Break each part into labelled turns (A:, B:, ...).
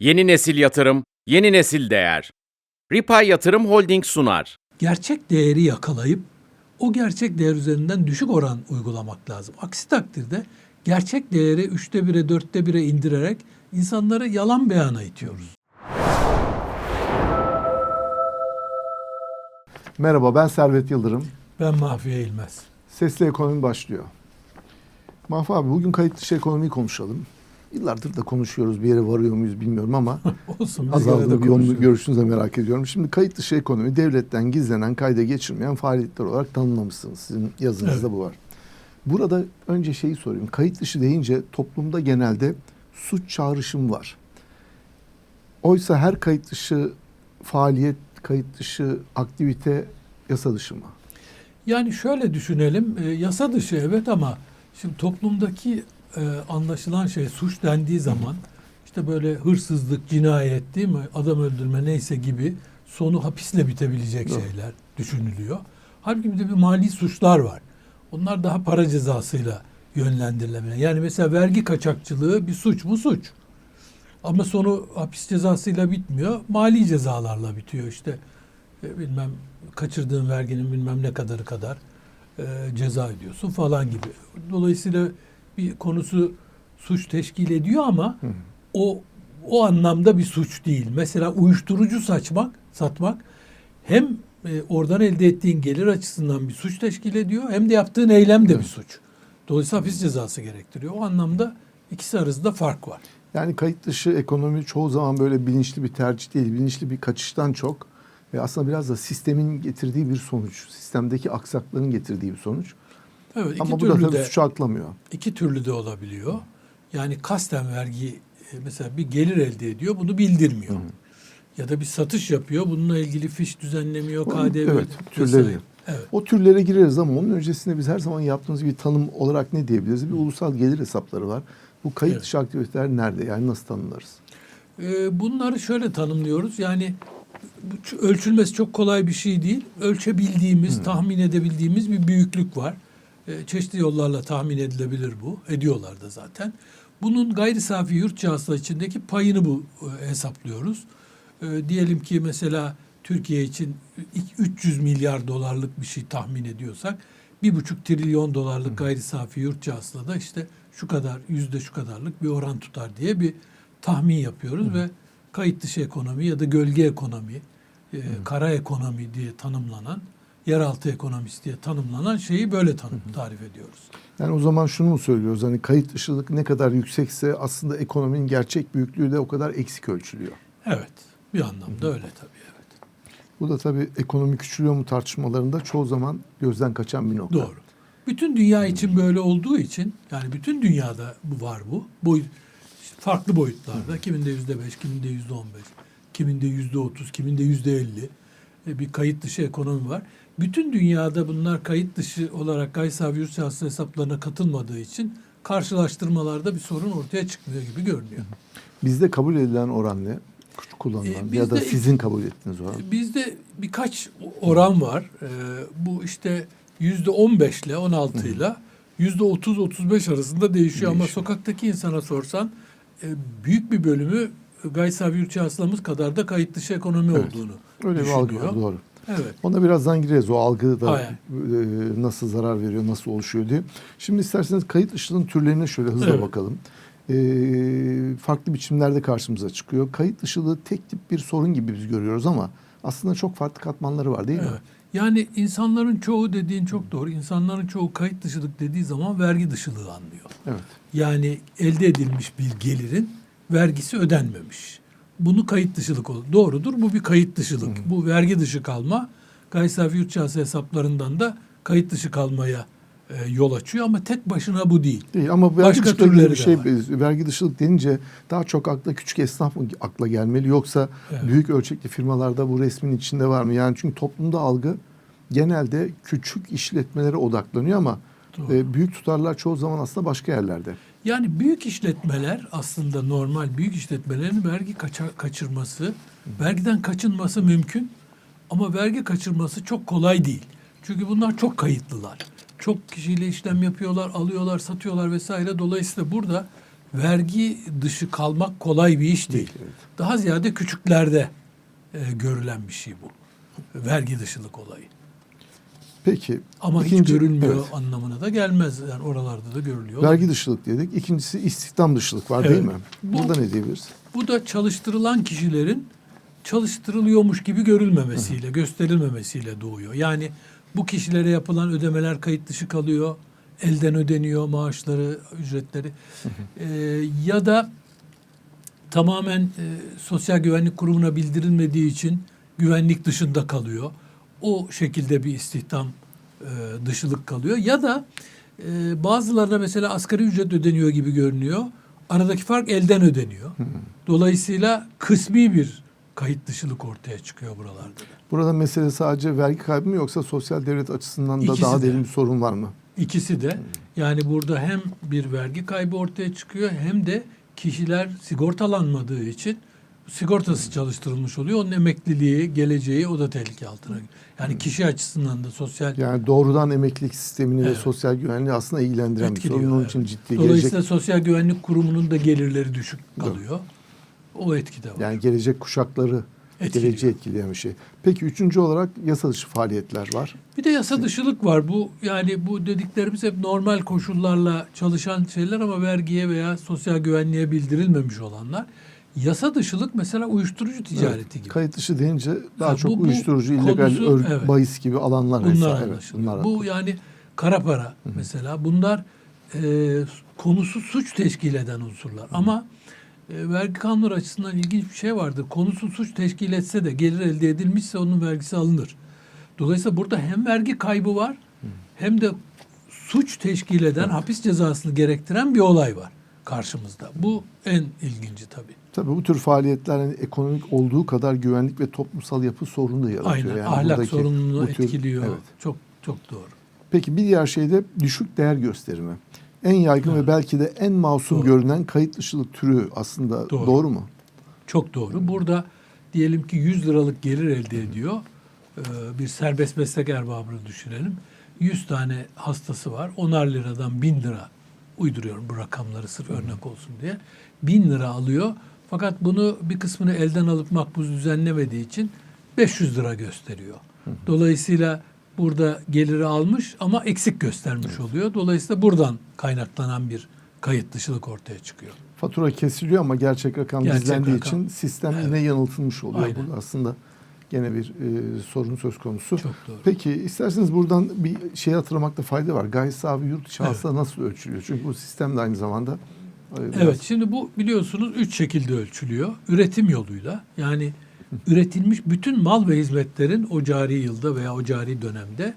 A: Yeni nesil yatırım, yeni nesil değer. Ripay Yatırım Holding sunar.
B: gerçek değeri yakalayıp o gerçek değer üzerinden düşük oran uygulamak lazım. Aksi takdirde gerçek değeri üçte bire, dörtte bire indirerek insanları yalan beyana itiyoruz.
C: Merhaba ben Servet Yıldırım.
B: Ben Mahfiye İlmez.
C: Sesli Ekonomi başlıyor. Mahfi abi bugün kayıt dışı ekonomiyi konuşalım. Yıllardır da konuşuyoruz. Bir yere varıyor muyuz bilmiyorum ama
B: Olsun
C: azaldı bir
B: konuşuyoruz.
C: görüşünüzü merak ediyorum. Şimdi kayıt dışı ekonomi devletten gizlenen, kayda geçirmeyen faaliyetler olarak tanımlamışsınız. Sizin yazınızda
B: Evet.
C: bu var. Burada önce şeyi sorayım. Kayıt dışı deyince toplumda genelde suç çağrışım var. Oysa her kayıt dışı faaliyet, kayıt dışı aktivite yasa dışı mı?
B: Yani şöyle düşünelim, e, yasa dışı evet ama şimdi toplumdaki e, anlaşılan şey suç dendiği zaman işte böyle hırsızlık, cinayet değil mi, adam öldürme neyse gibi sonu hapisle bitebilecek
C: Doğru.
B: şeyler düşünülüyor. Halbuki bir de bir mali suçlar var. Onlar daha para cezasıyla yönlendirilebilir. Yani mesela vergi kaçakçılığı bir suç mu suç. Ama sonu hapis cezasıyla bitmiyor. Mali cezalarla bitiyor işte. E, bilmem kaçırdığın verginin bilmem ne kadarı kadar e, ceza ödüyorsun falan gibi. Dolayısıyla bir konusu suç teşkil ediyor ama o o anlamda bir suç değil. Mesela uyuşturucu saçmak, satmak hem e, oradan elde ettiğin gelir açısından bir suç teşkil ediyor hem de yaptığın eylem de bir suç. Dolayısıyla hapis cezası gerektiriyor. O anlamda ikisi arasında fark var.
C: Yani kayıt dışı ekonomi çoğu zaman böyle bilinçli bir tercih değil, bilinçli bir kaçıştan çok ve aslında biraz da sistemin getirdiği bir sonuç, sistemdeki aksakların getirdiği bir sonuç.
B: Evet, iki
C: Ama bu da
B: türlü de
C: suçu aklamıyor.
B: iki türlü de olabiliyor. Yani kasten vergi e, mesela bir gelir elde ediyor bunu bildirmiyor. Ya da bir satış yapıyor bununla ilgili fiş düzenlemiyor, KDV
C: evet,
B: vesaire.
C: türleri.
B: Evet.
C: O türlere gireriz ama onun öncesinde biz her zaman yaptığımız bir tanım olarak ne diyebiliriz? Bir ulusal gelir hesapları var. Bu kayıt
B: Evet.
C: dışı aktiviteler nerede? Yani nasıl tanımlarız?
B: Ee, bunları şöyle tanımlıyoruz. Yani ölçülmesi çok kolay bir şey değil. Ölçebildiğimiz, tahmin edebildiğimiz bir büyüklük var. Ee, çeşitli yollarla tahmin edilebilir bu. Ediyorlar da zaten. Bunun gayri safi yurt hasıla içindeki payını bu e, hesaplıyoruz. Ee, diyelim ki mesela Türkiye için ilk 300 milyar dolarlık bir şey tahmin ediyorsak bir buçuk trilyon dolarlık gayri safi yurt hasıla da işte şu kadar yüzde şu kadarlık bir oran tutar diye bir tahmin yapıyoruz ve kayıt dışı ekonomi ya da gölge ekonomi, e, kara ekonomi diye tanımlanan, yeraltı ekonomisi diye tanımlanan şeyi böyle tanım, tarif ediyoruz.
C: Yani o zaman şunu mu söylüyoruz? Hani kayıt dışılık ne kadar yüksekse aslında ekonominin gerçek büyüklüğü de o kadar eksik ölçülüyor.
B: Evet, bir anlamda öyle tabii. Evet.
C: Bu da tabii ekonomi küçülüyor mu tartışmalarında çoğu zaman gözden kaçan bir nokta.
B: Doğru. Bütün dünya için böyle olduğu için yani bütün dünyada bu var bu. İşte farklı boyutlarda. Kiminde yüzde beş, kiminde yüzde on beş, kiminde yüzde otuz, kiminde yüzde elli bir kayıt dışı ekonomi var. Bütün dünyada bunlar kayıt dışı olarak gayri safi yurt içi hesaplarına katılmadığı için karşılaştırmalarda bir sorun ortaya çıkmıyor gibi görünüyor.
C: Bizde kabul edilen oran ne? Kullanılan
B: Ee,
C: ya da sizin kabul ettiğiniz oran.
B: Bizde birkaç oran var. Ee, bu işte yüzde 15 ile 16 ile yüzde 30-35 arasında değişiyor. Ama
C: Değişiyor.
B: sokaktaki insana sorsan e, büyük bir bölümü safi yurt hasılamız kadar da kayıt dışı ekonomi
C: Evet.
B: olduğunu
C: Öyle bir algı var doğru.
B: Evet.
C: Ona birazdan gireriz. O algı da e, nasıl zarar veriyor, nasıl oluşuyor diye. Şimdi isterseniz kayıt dışının türlerine şöyle hızla
B: Evet.
C: bakalım. E, farklı biçimlerde karşımıza çıkıyor. Kayıt dışılığı tek tip bir sorun gibi biz görüyoruz ama aslında çok farklı katmanları var değil mi?
B: Evet. Yani insanların çoğu dediğin çok doğru. İnsanların çoğu kayıt dışılık dediği zaman vergi dışılığı anlıyor.
C: Evet.
B: Yani elde edilmiş bir gelirin vergisi ödenmemiş. Bunu kayıt dışılık olur. Doğrudur bu bir kayıt dışılık. Bu vergi dışı kalma gayri safi yurt içi hesaplarından da kayıt dışı kalmaya e, yol açıyor ama tek başına bu değil.
C: Değil ama vergi
B: Başka türleri
C: bir şey
B: var.
C: vergi dışılık denince daha çok akla küçük esnaf mı akla gelmeli yoksa
B: Evet.
C: büyük ölçekli firmalarda bu resmin içinde var mı? Yani çünkü toplumda algı genelde küçük işletmelere odaklanıyor ama
B: Doğru.
C: e, büyük tutarlar çoğu zaman aslında başka yerlerde.
B: Yani büyük işletmeler aslında normal büyük işletmelerin vergi kaça- kaçırması, vergiden kaçınması mümkün ama vergi kaçırması çok kolay değil. Çünkü bunlar çok kayıtlılar. Çok kişiyle işlem yapıyorlar, alıyorlar, satıyorlar vesaire. Dolayısıyla burada vergi dışı kalmak kolay bir iş değil. Daha ziyade küçüklerde e, görülen bir şey bu. Vergi dışılık olayı.
C: Peki.
B: Ama hiç
C: ikinci-
B: görülmüyor
C: evet.
B: anlamına da gelmez. Yani oralarda da görülüyor.
C: Vergi dışılık dedik. İkincisi istihdam dışılık var değil
B: Evet.
C: mi?
B: Bu-
C: Burada ne diyebiliriz?
B: Bu da çalıştırılan kişilerin çalıştırılıyormuş gibi görülmemesiyle, gösterilmemesiyle doğuyor. Yani bu kişilere yapılan ödemeler kayıt dışı kalıyor. Elden ödeniyor maaşları, ücretleri. Ee, ya da tamamen e, Sosyal Güvenlik Kurumu'na bildirilmediği için güvenlik dışında kalıyor. O şekilde bir istihdam e, dışılık kalıyor. Ya da e, bazılarına mesela asgari ücret ödeniyor gibi görünüyor. Aradaki fark elden ödeniyor. Dolayısıyla kısmi bir kayıt dışılık ortaya çıkıyor buralarda da.
C: Burada mesele sadece vergi kaybı mı yoksa sosyal devlet açısından da
B: İkisi
C: daha
B: de.
C: derin bir sorun var mı?
B: İkisi de yani burada hem bir vergi kaybı ortaya çıkıyor hem de kişiler sigortalanmadığı için sigortası çalıştırılmış oluyor. Onun emekliliği, geleceği o da tehlike altına giriyor. Yani kişi açısından da sosyal
C: Yani doğrudan emeklilik sistemini ve
B: Evet.
C: sosyal güvenliği aslında ilgilendiren bir sorun. Onun
B: evet.
C: için ciddi
B: Dolayısıyla
C: gelecek
B: Sosyal Güvenlik Kurumu'nun da gelirleri düşük kalıyor. O etki de var.
C: yani gelecek kuşakları
B: Etkiliyor.
C: geleceği etkileyen bir şey. Peki üçüncü olarak yasa dışı faaliyetler var.
B: Bir de yasa dışılık var. Bu yani bu dediklerimiz hep normal koşullarla çalışan şeyler ama vergiye veya sosyal güvenliğe bildirilmemiş olanlar. Yasa dışılık mesela uyuşturucu ticareti
C: Evet.
B: gibi.
C: Kayıt dışı deyince daha
B: Ha,
C: çok
B: bu- bu
C: uyuşturucu, illegal
B: konusu,
C: örgüt,
B: evet.
C: bahis gibi alanlar
B: Bunlar
C: mesela. Evet, bunlar
B: Bu yani kara para mesela bunlar e, konusu suç teşkil eden unsurlar. Ama e, vergi kanunu açısından ilginç bir şey vardır. Konusu suç teşkil etse de gelir elde edilmişse onun vergisi alınır. Dolayısıyla burada hem vergi kaybı var hem de suç teşkil eden hapis cezasını gerektiren bir olay var karşımızda. Bu en ilginci tabii.
C: Tabii bu tür faaliyetler hani ekonomik olduğu kadar güvenlik ve toplumsal yapı sorunu da yaratıyor.
B: Aynen
C: Yani
B: ahlak sorununu
C: tür-
B: etkiliyor.
C: Evet.
B: Çok çok doğru.
C: Peki bir diğer şey de düşük değer gösterimi. En yaygın ve belki de en masum
B: Doğru.
C: görünen kayıt dışılık türü aslında
B: Doğru.
C: doğru, mu?
B: Çok doğru. Burada diyelim ki 100 liralık gelir elde ediyor. Ee, bir serbest meslek erbabını düşünelim. 100 tane hastası var. 10'ar liradan 1000 lira uyduruyorum bu rakamları sırf örnek olsun diye. 1000 lira alıyor. Fakat bunu bir kısmını elden alıp makbuz düzenlemediği için 500 lira gösteriyor. Dolayısıyla burada geliri almış ama eksik göstermiş oluyor. Dolayısıyla buradan kaynaklanan bir kayıt dışılık ortaya çıkıyor.
C: Fatura kesiliyor ama gerçek rakam
B: Gerçek
C: gizlendiği
B: rakam.
C: için sistem
B: Evet.
C: yine yanıltılmış oluyor.
B: Aynen.
C: Burada aslında gene bir e, sorun söz konusu.
B: Çok doğru.
C: Peki isterseniz buradan bir şey hatırlamakta fayda var. Gayri sahibi yurt içi hasıla nasıl ölçülüyor? Çünkü bu sistem de aynı zamanda e, biraz-
B: Evet şimdi bu biliyorsunuz üç şekilde ölçülüyor. Üretim yoluyla yani üretilmiş bütün mal ve hizmetlerin o cari yılda veya o cari dönemde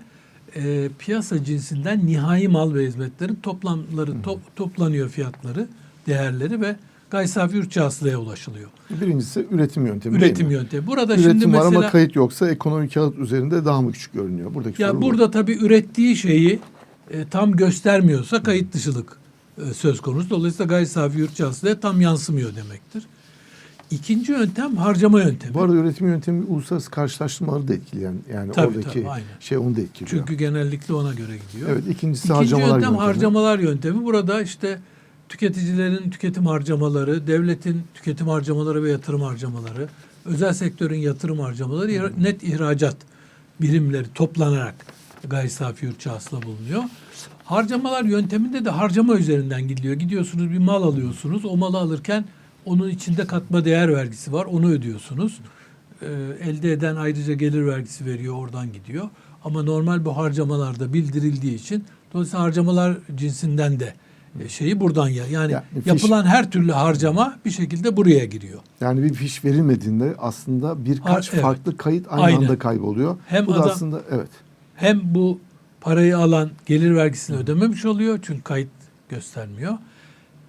B: e, piyasa cinsinden nihai mal ve hizmetlerin toplamları to- toplanıyor fiyatları, değerleri ve gayri safi yurt hasılaya ulaşılıyor.
C: Birincisi üretim yöntemi
B: Üretim yöntemi. Burada
C: Üretim
B: şimdi
C: var
B: mesela
C: ama kayıt yoksa ekonomik kağıt üzerinde daha mı küçük görünüyor? Buradaki
B: ya
C: sorun bu.
B: burada tabii ürettiği şeyi e, tam göstermiyorsa kayıt dışılık e, söz konusu. Dolayısıyla gayri safi yurt hasılaya tam yansımıyor demektir. İkinci yöntem harcama yöntemi.
C: Bu arada üretim yöntemi uluslararası karşılaştırmaları da etkileyen yani
B: Tabii,
C: oradaki
B: tabii, aynen.
C: şey onu da etkiliyor.
B: Çünkü genellikle ona göre gidiyor.
C: evet ikincisi
B: İkinci
C: harcamalar
B: yöntem
C: yöntemi.
B: harcamalar yöntemi. Burada işte tüketicilerin tüketim harcamaları, devletin tüketim harcamaları ve yatırım harcamaları, özel sektörün yatırım harcamaları, ihra- net ihracat birimleri toplanarak gayri safi yurt hasıla bulunuyor. Harcamalar yönteminde de harcama üzerinden gidiliyor. Gidiyorsunuz bir mal alıyorsunuz. O malı alırken onun içinde katma değer vergisi var. Onu ödüyorsunuz. Ee, elde eden ayrıca gelir vergisi veriyor. Oradan gidiyor. Ama normal bu harcamalarda bildirildiği için dolayısıyla harcamalar cinsinden de şeyi buradan ya. Yani
C: Yani fiş-
B: yapılan her türlü harcama bir şekilde buraya giriyor.
C: Yani bir fiş verilmediğinde aslında birkaç
B: Ha, evet.
C: farklı kayıt aynı
B: Aynen.
C: anda kayboluyor.
B: Hem
C: Bu da
B: adam-
C: aslında evet.
B: Hem bu parayı alan gelir vergisini ödememiş oluyor çünkü kayıt göstermiyor.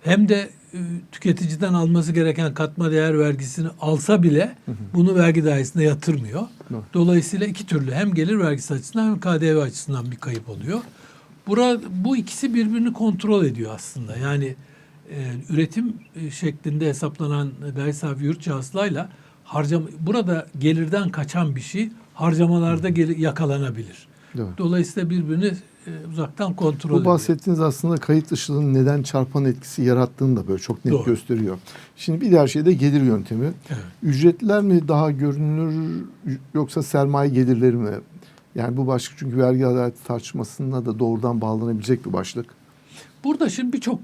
B: Hem de e, tüketiciden alması gereken katma değer vergisini alsa bile bunu vergi dairesine yatırmıyor. Dolayısıyla iki türlü hem gelir vergisi açısından hem KDV açısından bir kayıp oluyor. Bura, bu ikisi birbirini kontrol ediyor aslında. Yani e, üretim e, şeklinde hesaplanan gayri safi yurt hasılayla harcama burada gelirden kaçan bir şey harcamalarda geri yakalanabilir.
C: Doğru.
B: Dolayısıyla birbirini e, uzaktan kontrol
C: Bu
B: ediyor.
C: bahsettiğiniz aslında kayıt dışılığın neden çarpan etkisi yarattığını da böyle çok net
B: Doğru.
C: gösteriyor. Şimdi bir diğer şey de gelir yöntemi.
B: Evet.
C: Ücretliler mi daha görünür yoksa sermaye gelirleri mi? Yani bu başlık çünkü vergi adaleti tartışmasına da doğrudan bağlanabilecek bir başlık.
B: Burada şimdi birçok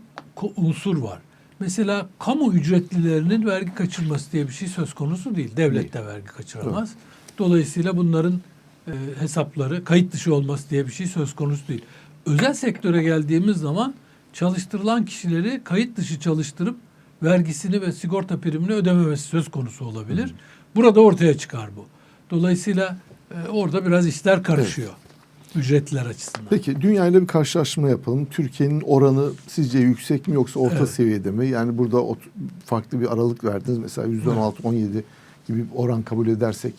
B: unsur var. Mesela kamu ücretlilerinin vergi kaçırması diye bir şey söz konusu değil. Devlet de vergi kaçıramaz. Dolayısıyla bunların e, hesapları kayıt dışı olması diye bir şey söz konusu değil. Özel sektöre geldiğimiz zaman çalıştırılan kişileri kayıt dışı çalıştırıp vergisini ve sigorta primini ödememesi söz konusu olabilir. Burada ortaya çıkar bu. Dolayısıyla orada biraz işler karışıyor. Ücretliler açısından.
C: Peki dünya ile bir karşılaştırma yapalım. Türkiye'nin oranı sizce yüksek mi yoksa orta
B: Evet.
C: seviyede mi? Yani burada farklı bir aralık verdiniz. Mesela %16-17 gibi bir oran kabul edersek.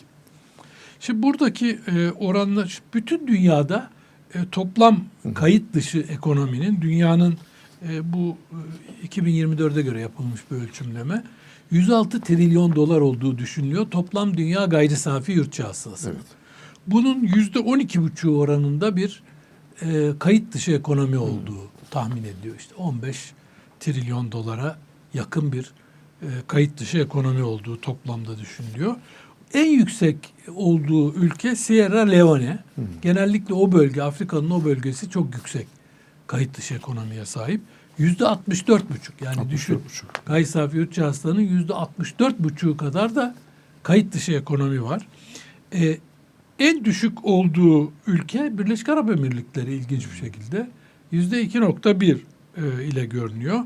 B: Şimdi buradaki e, oranlar bütün dünyada e, toplam kayıt dışı ekonominin dünyanın e, bu e, 2024'e göre yapılmış bir ölçümleme 106 trilyon dolar olduğu düşünülüyor. Toplam dünya gayri safi yurt hasılası.
C: Evet.
B: Bunun yüzde 12,5 oranında bir e, kayıt dışı ekonomi olduğu tahmin ediliyor. İşte 15 trilyon dolara yakın bir e, kayıt dışı ekonomi olduğu toplamda düşünülüyor. En yüksek olduğu ülke Sierra Leone. Genellikle o bölge, Afrika'nın o bölgesi çok yüksek kayıt dışı ekonomiye sahip. Yüzde 64,5 yani düşün.
C: 64,5.
B: Gayri safi yurt hasılanın yüzde 64,5'u kadar da kayıt dışı ekonomi var. Ee, en düşük olduğu ülke Birleşik Arap Emirlikleri ilginç bir şekilde yüzde 2.1 e, ile görünüyor.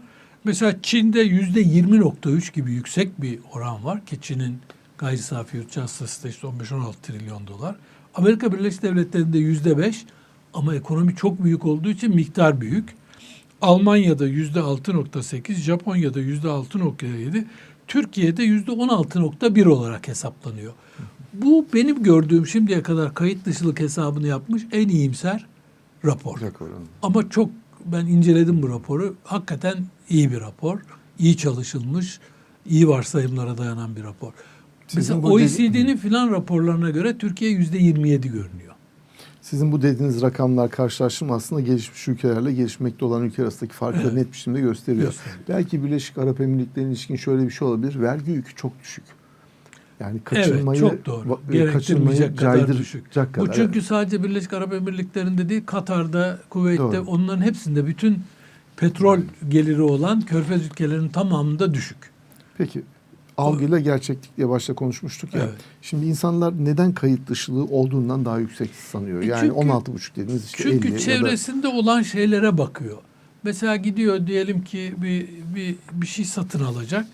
B: Mesela Çin'de yüzde 20.3 gibi yüksek bir oran var ki Çin'in gayri safi yurt hasılası da işte 15-16 trilyon dolar. Amerika Birleşik Devletleri'nde yüzde 5 ama ekonomi çok büyük olduğu için miktar büyük. Almanya'da yüzde 6.8, Japonya'da yüzde 6.7, Türkiye'de yüzde 16.1 olarak hesaplanıyor. Bu benim gördüğüm şimdiye kadar kayıt dışılık hesabını yapmış en iyimser rapor. Ama çok ben inceledim bu raporu. Hakikaten iyi bir rapor. iyi çalışılmış, iyi varsayımlara dayanan bir rapor.
C: Sizin
B: Mesela OECD'nin filan raporlarına göre Türkiye yüzde 27 görünüyor.
C: Sizin bu dediğiniz rakamlar karşılaştırma aslında gelişmiş ülkelerle gelişmekte olan ülke arasındaki farkları net bir şekilde gösteriyor.
B: Gösteriyor.
C: Belki Birleşik Arap Emirlikleri'ne ilişkin şöyle bir şey olabilir. Vergi yükü çok düşük. Yani kaçınmayı,
B: evet, çok doğru.
C: e,
B: Gerektirmeyecek kadar düşük.
C: kadar.
B: Bu çünkü sadece Birleşik Arap Emirlikleri'nde değil, Katar'da, Kuveyt'te,
C: Doğru.
B: onların hepsinde bütün petrol geliri olan Körfez ülkelerinin tamamında düşük.
C: Peki algıyla gerçeklik diye başta konuşmuştuk ya.
B: Evet.
C: Şimdi insanlar neden kayıt dışılığı olduğundan daha yüksek sanıyor?
B: E
C: Yani
B: çünkü-
C: 16,5 dediniz işte
B: Çünkü
C: 50 ya da
B: çevresinde olan şeylere bakıyor. Mesela gidiyor diyelim ki bir bir bir şey satın alacak.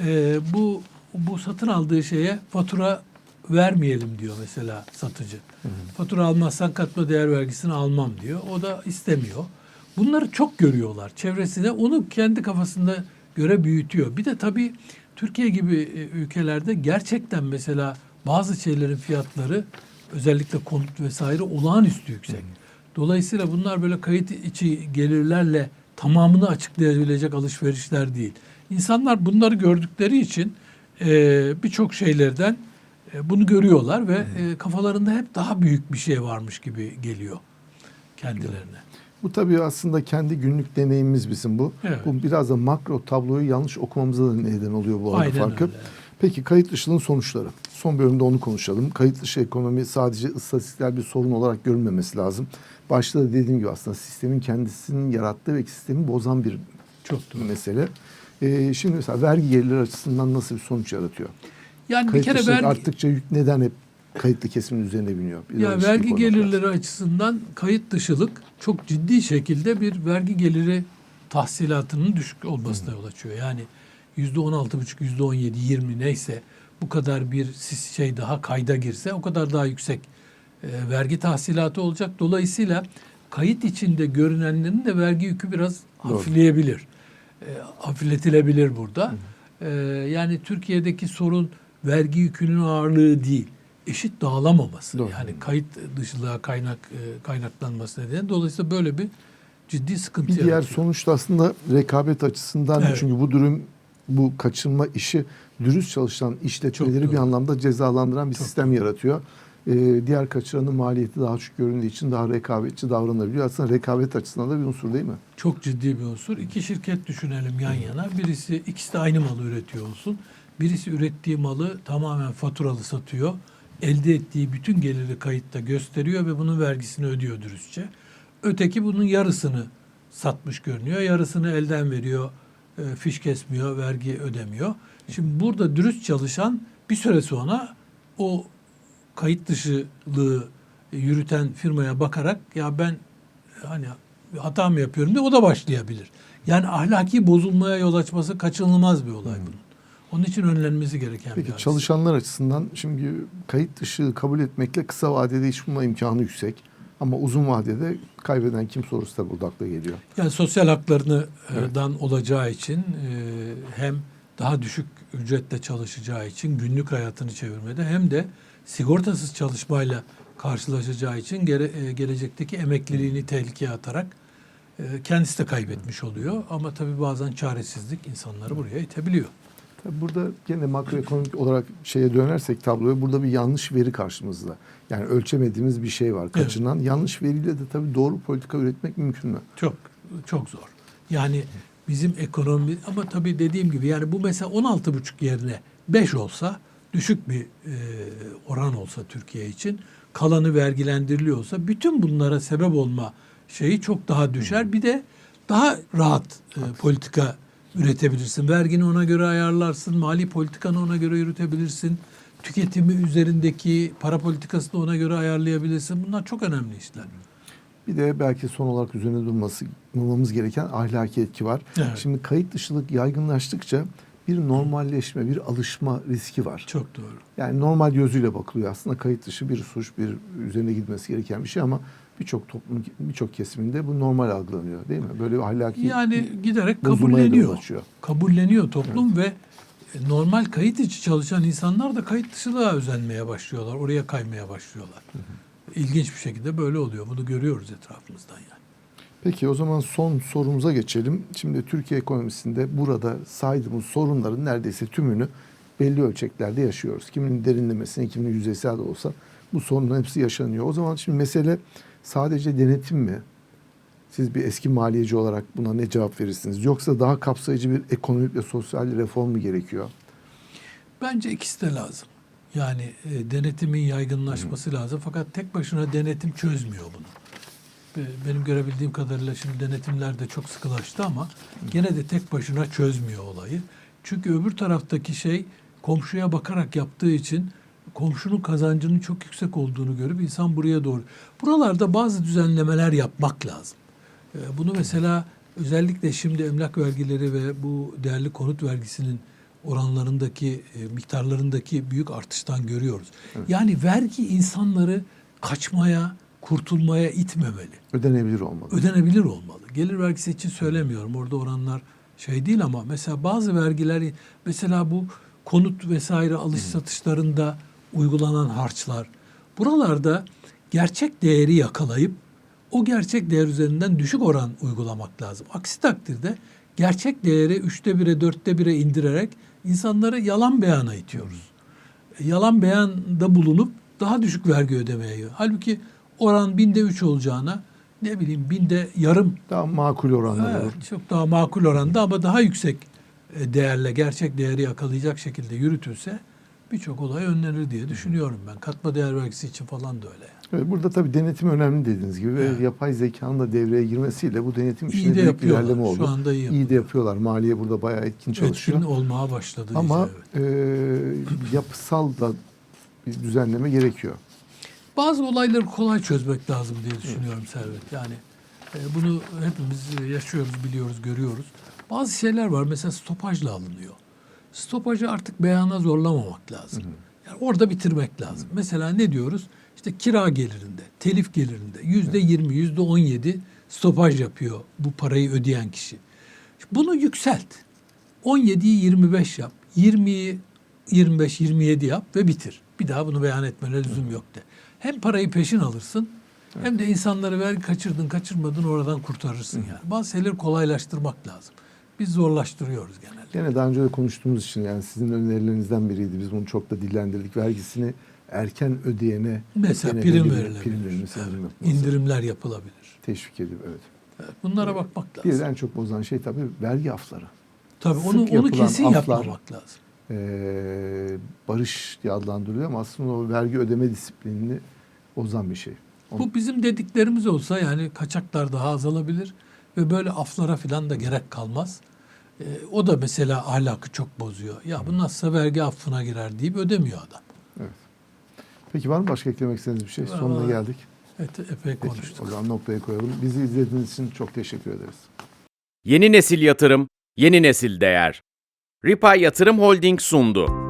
B: Ee, bu bu satın aldığı şeye fatura vermeyelim diyor mesela satıcı. Fatura almazsan katma değer vergisini almam diyor. O da istemiyor. Bunları çok görüyorlar çevresinde. Onu kendi kafasında göre büyütüyor. Bir de tabii Türkiye gibi e, ülkelerde gerçekten mesela bazı şeylerin fiyatları özellikle konut vesaire olağanüstü yüksek. Dolayısıyla bunlar böyle kayıt içi gelirlerle tamamını açıklayabilecek alışverişler değil. İnsanlar bunları gördükleri için e, birçok şeylerden e, bunu görüyorlar ve e, kafalarında hep daha büyük bir şey varmış gibi geliyor kendilerine.
C: Bu tabii aslında kendi günlük deneyimimiz bizim bu.
B: Evet.
C: Bu biraz da makro tabloyu yanlış okumamıza da neden oluyor bu arada
B: Aynen
C: farkı.
B: öyle.
C: Peki kayıt dışılığın sonuçları. Son bölümde onu konuşalım. Kayıt dışı ekonomi sadece istatistiksel bir sorun olarak görülmemesi lazım. Başta da dediğim gibi aslında sistemin kendisinin yarattığı ve sistemi bozan bir
B: Çok doğru.
C: mesele. Ee, şimdi mesela vergi gelirleri açısından nasıl bir sonuç yaratıyor?
B: Yani bir
C: Kayıt
B: kere
C: dışılık
B: vergi,
C: arttıkça yük neden hep kayıtlı kesimin üzerine biniyor? Biraz
B: ya vergi
C: koymak lazım.
B: gelirleri açısından kayıt dışılık çok ciddi şekilde bir vergi geliri tahsilatının düşük olmasına yol açıyor. Yani yüzde on altı buçuk, yüzde on yedi, yirmi neyse bu kadar bir sis- şey daha kayda girse o kadar daha yüksek e, vergi tahsilatı olacak. Dolayısıyla kayıt içinde görünenlerin de vergi yükü biraz
C: Doğru.
B: hafifleyebilir. E, hafifletilebilir burada. E, yani Türkiye'deki sorun vergi yükünün ağırlığı değil, eşit dağılamaması.
C: Doğru.
B: Yani kayıt dışılığa kaynak e, kaynaklanması nedeniyle. Dolayısıyla böyle bir ciddi sıkıntı
C: Bir diğer
B: yaratıyor.
C: sonuç da aslında rekabet açısından
B: Evet.
C: çünkü bu durum bu kaçınma işi dürüst çalışan işletmeleri
B: Çok
C: bir
B: doğru.
C: anlamda cezalandıran bir
B: Çok
C: sistem yaratıyor. e, diğer kaçıranın maliyeti daha düşük göründüğü için daha rekabetçi davranabiliyor. Aslında rekabet açısından da bir unsur değil mi?
B: Çok ciddi bir unsur. İki şirket düşünelim yan yana. Birisi ikisi de aynı malı üretiyor olsun. Birisi ürettiği malı tamamen faturalı satıyor. Elde ettiği bütün geliri kayıtta gösteriyor ve bunun vergisini ödüyor dürüstçe. Öteki bunun yarısını satmış görünüyor. Yarısını elden veriyor. e, Fiş kesmiyor, vergi ödemiyor. Şimdi burada dürüst çalışan bir süre sonra o kayıt dışılığı yürüten firmaya bakarak ya ben hani hata mı yapıyorum diye o da başlayabilir. Yani ahlaki bozulmaya yol açması kaçınılmaz bir olay bunun. Onun için önlenmesi gereken bir
C: Peki
B: hadise.
C: çalışanlar açısından şimdi kayıt dışı kabul etmekle kısa vadede iş bulma imkanı yüksek. Ama uzun vadede kaybeden kim sorusu da burada akla geliyor.
B: Yani sosyal haklarından
C: Evet.
B: olacağı için e, hem daha düşük ücretle çalışacağı için günlük hayatını çevirmede hem de sigortasız çalışmayla karşılaşacağı için gere- e, gelecekteki emekliliğini tehlikeye atarak e, kendisi de kaybetmiş oluyor. Ama tabii bazen çaresizlik insanları buraya itebiliyor.
C: Tabii burada gene makroekonomik olarak şeye dönersek tabloya burada bir yanlış veri karşımızda. Yani ölçemediğimiz bir şey var. Kaçınan yanlış veriyle de tabii doğru politika üretmek mümkün mü?
B: Çok çok zor. Yani bizim ekonomi ama tabii dediğim gibi yani bu mesela 16,5 yerine 5 olsa düşük bir e, oran olsa Türkiye için kalanı vergilendiriliyorsa bütün bunlara sebep olma şeyi çok daha düşer. Bir de daha rahat e, politika üretebilirsin. Vergini ona göre ayarlarsın, mali politikanı ona göre yürütebilirsin. Tüketimi üzerindeki para politikasını ona göre ayarlayabilirsin. Bunlar çok önemli işler.
C: Bir de belki son olarak üzerine durması durmamız gereken ahlaki etki var.
B: Evet.
C: Şimdi kayıt dışılık yaygınlaştıkça bir normalleşme, bir alışma riski var.
B: Çok doğru.
C: Yani normal gözüyle bakılıyor aslında kayıt dışı bir suç, bir üzerine gidilmesi gereken bir şey ama birçok toplumun birçok kesiminde bu normal algılanıyor değil mi? Böyle ahlaki
B: Yani giderek kabulleniyor. Kabulleniyor toplum ve e, normal kayıt içi çalışan insanlar da kayıt dışılığa özenmeye başlıyorlar. Oraya kaymaya başlıyorlar. İlginç bir şekilde böyle oluyor. Bunu görüyoruz etrafımızdan yani.
C: Peki o zaman son sorumuza geçelim. Şimdi Türkiye ekonomisinde burada saydığımız sorunların neredeyse tümünü belli ölçeklerde yaşıyoruz. Kiminin derinlemesine, kiminin yüzeysel de olsa bu sorunların hepsi yaşanıyor. O zaman şimdi mesele sadece denetim mi? Siz bir eski maliyeci olarak buna ne cevap verirsiniz? Yoksa daha kapsayıcı bir ekonomik ve sosyal reform mu gerekiyor?
B: Bence ikisi de lazım. Yani e, denetimin yaygınlaşması lazım. Fakat tek başına denetim çözmüyor bunu. Be- Benim görebildiğim kadarıyla şimdi denetimler de çok sıkılaştı ama gene de tek başına çözmüyor olayı. Çünkü öbür taraftaki şey komşuya bakarak yaptığı için komşunun kazancının çok yüksek olduğunu görüp insan buraya doğru. Buralarda bazı düzenlemeler yapmak lazım. Ee, Bunu mesela özellikle şimdi emlak vergileri ve bu değerli konut vergisinin oranlarındaki e, miktarlarındaki büyük artıştan görüyoruz. Yani vergi insanları kaçmaya, kurtulmaya itmemeli.
C: Ödenebilir olmalı.
B: Ödenebilir olmalı. Gelir vergisi için söylemiyorum. Orada oranlar şey değil ama mesela bazı vergiler mesela bu konut vesaire alış satışlarında uygulanan harçlar buralarda gerçek değeri yakalayıp o gerçek değer üzerinden düşük oran uygulamak lazım. Aksi takdirde gerçek değeri üçte bire dörtte bire indirerek insanları yalan beyana itiyoruz. Yalan beyanda bulunup daha düşük vergi ödemeye. Halbuki oran binde üç olacağına ne bileyim binde yarım
C: Daha makul oranlar olur.
B: Evet, çok daha makul oranda ama daha yüksek e, değerle gerçek değeri yakalayacak şekilde yürütülse birçok olay önlenir diye düşünüyorum ben. Katma değer vergisi için falan da öyle. yani.
C: Evet, burada tabii denetim önemli dediğiniz gibi
B: Evet.
C: ve yapay zekanın da devreye girmesiyle bu denetim
B: İyi
C: işinde
B: de
C: büyük bir ilerleme oldu.
B: Şu anda iyi
C: İyi
B: yapıyorlar.
C: de yapıyorlar. Maliye burada bayağı etkin çalışıyor.
B: Etkin olmaya başladı.
C: Ama
B: iyice, evet.
C: e, yapısal da bir düzenleme gerekiyor.
B: Bazı olayları kolay çözmek lazım diye düşünüyorum Servet. Yani e, bunu hepimiz yaşıyoruz, biliyoruz, görüyoruz. Bazı şeyler var mesela stopajla alınıyor. Stopajı artık beyana zorlamamak lazım. Yani orada bitirmek lazım. Mesela ne diyoruz? İşte kira gelirinde, telif gelirinde yüzde yirmi, yüzde on yedi stopaj yapıyor bu parayı ödeyen kişi. Bunu yükselt. 17'yi 25 yap. 20'yi 25 27 yap ve bitir. Bir daha bunu beyan etmene lüzum yok de. Hem parayı peşin alırsın hem de insanları vergi kaçırdın kaçırmadın oradan kurtarırsın yani. Bazı şeyleri kolaylaştırmak lazım. Biz zorlaştırıyoruz genelde.
C: Gene daha önce de konuştuğumuz için yani sizin önerilerinizden biriydi. Biz bunu çok da dillendirdik. Vergisini erken ödeyene
B: Mesela prim
C: bir
B: verilebilir.
C: Prim verilmesi, yapılması.
B: İndirimler yapılabilir.
C: Teşvik edip evet.
B: Evet, Bunlara bakmak
C: Bir
B: lazım.
C: de en çok bozan şey tabii vergi afları.
B: Tabii
C: sık
B: onu onu kesin
C: aflar-
B: yapmamak lazım.
C: Ee, barış diye adlandırılıyor ama aslında o vergi ödeme disiplinini bozan bir şey.
B: Bu bizim dediklerimiz olsa yani kaçaklar daha azalabilir ve böyle aflara falan da gerek kalmaz. Ee, o da mesela ahlakı çok bozuyor. Ya bu nasılsa vergi affına girer deyip ödemiyor adam.
C: Peki var mı başka eklemek istediğiniz bir şey?
B: Var,
C: Sonuna geldik.
B: Evet, epey
C: Peki,
B: konuştuk.
C: o zaman noktaya koyalım. Bizi izlediğiniz için çok teşekkür ederiz.
A: Yeni nesil yatırım, yeni nesil değer. Ripa Yatırım Holding sundu.